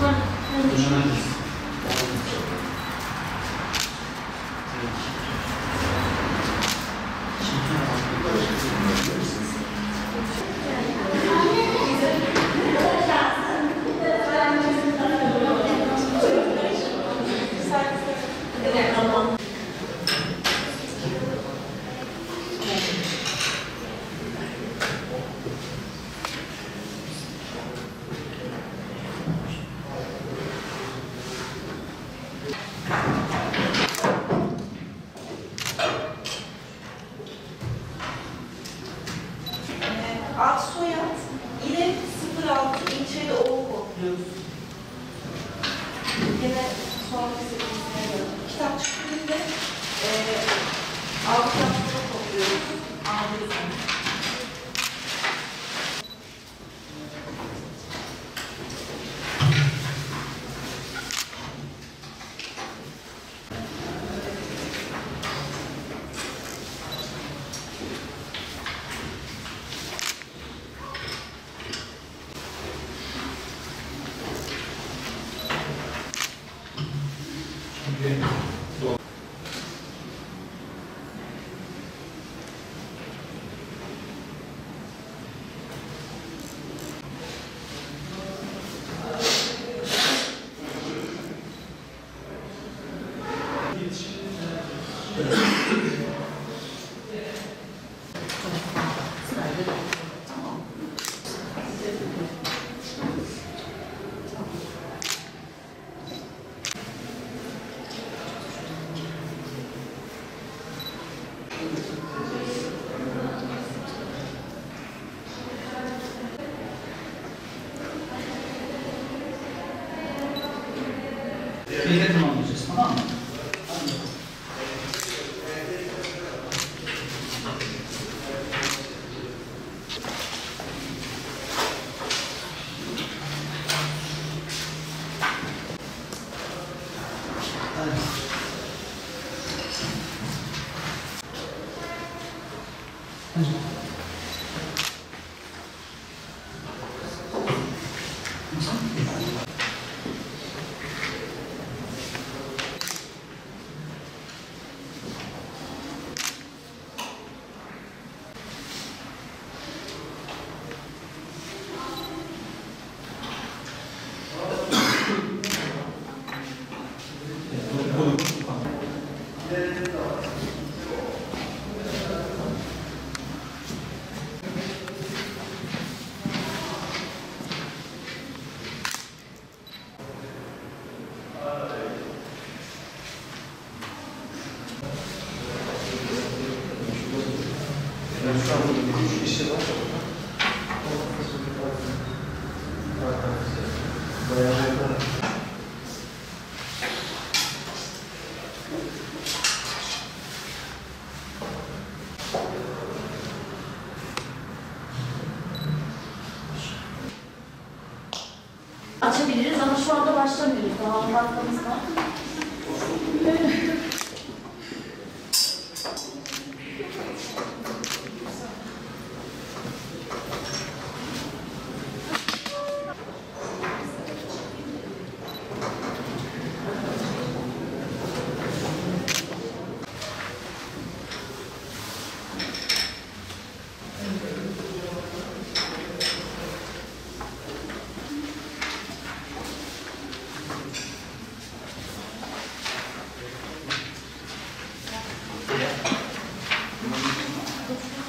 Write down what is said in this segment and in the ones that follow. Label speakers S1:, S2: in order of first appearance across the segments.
S1: What. Çıktığında e, algı
S2: 이래서만 이제 사망.
S3: Açabiliriz ama şu anda başlamıyoruz. Daha 10 dakikamız var.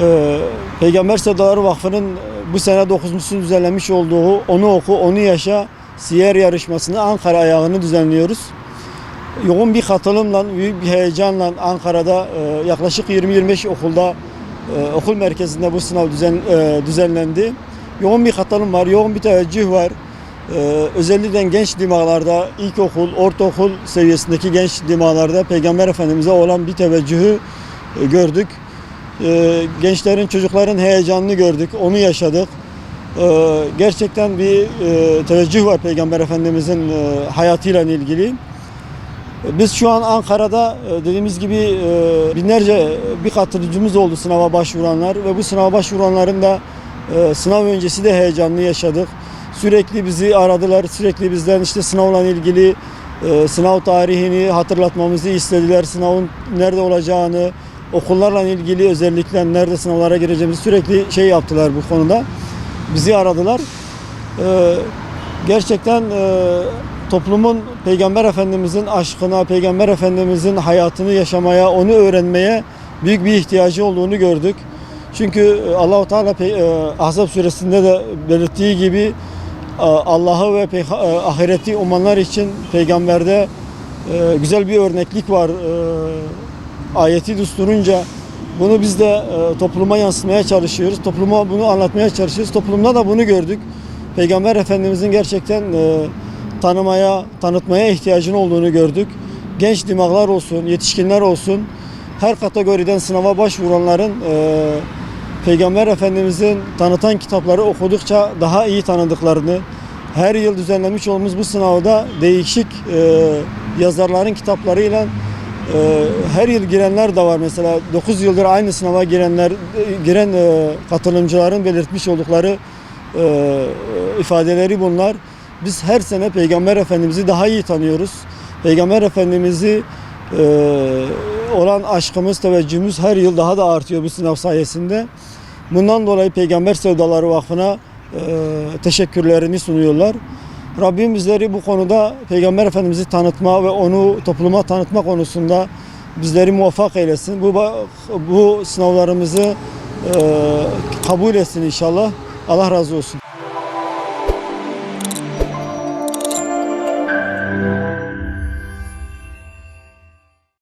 S4: e, Peygamber Sevdaları Vakfı'nın bu sene 9.sunu düzenlemiş olduğu Onu Oku, Onu Yaşa siyer yarışmasını Ankara ayağını düzenliyoruz. Yoğun bir katılımla, büyük bir heyecanla Ankara'da e, yaklaşık 20-25 okulda e, okul merkezinde bu sınav düzen, e, düzenlendi. Yoğun bir katılım var, yoğun bir teveccüh var. E, özellikle genç dimağlarda, ilkokul, ortaokul seviyesindeki genç dimağlarda Peygamber Efendimiz'e olan bir teveccühü e, gördük. E, gençlerin, çocukların heyecanını gördük, onu yaşadık. E, gerçekten bir e, teveccüh var Peygamber Efendimiz'in e, hayatıyla ilgili. Biz şu an Ankara'da e, dediğimiz gibi e, binlerce bir katılıcımız oldu sınava başvuranlar ve bu sınava başvuranların da e, sınav öncesi de heyecanlı yaşadık. Sürekli bizi aradılar, sürekli bizden işte sınavla ilgili sınav tarihini hatırlatmamızı istediler. Sınavın nerede olacağını, okullarla ilgili özellikle nerede sınavlara gireceğimizi sürekli şey yaptılar bu konuda. Bizi aradılar. E, gerçekten e, toplumun Peygamber Efendimizin aşkına, Peygamber Efendimizin hayatını yaşamaya, onu öğrenmeye büyük bir ihtiyacı olduğunu gördük. Çünkü e, Allahu Teala e, Ahzab suresinde de belirttiği gibi Allah'ı ve ahireti umanlar için peygamberde güzel bir örneklik var. Ayeti düsturunca bunu biz de e, topluma yansıtmaya çalışıyoruz. Topluma bunu anlatmaya çalışıyoruz. Toplumda da bunu gördük. Peygamber Efendimizin gerçekten e, tanımaya, tanıtmaya ihtiyacının olduğunu gördük. Genç dimağlar olsun, yetişkinler olsun, her kategoriden sınava başvuranların e, Peygamber Efendimizin tanıtan kitapları okudukça daha iyi tanıdıklarını, her yıl düzenlemiş olduğumuz bu sınavda değişik e, yazarların kitaplarıyla e, her yıl girenler de var. Mesela 9 yıldır aynı sınava girenler, giren e, katılımcıların belirtmiş oldukları e, ifadeleri bunlar. Biz her sene Peygamber Efendimiz'i daha iyi tanıyoruz. Peygamber Efendimiz'i e, olan aşkımız, teveccühümüz her yıl daha da artıyor bu sınav sayesinde. Bundan dolayı Peygamber Sevdaları Vakfı'na e, teşekkürlerini sunuyorlar. Rabbim bizleri bu konuda Peygamber Efendimiz'i tanıtma ve onu topluma tanıtma konusunda bizleri muvaffak eylesin. Bu bu sınavlarımızı e, kabul etsin inşallah. Allah razı olsun.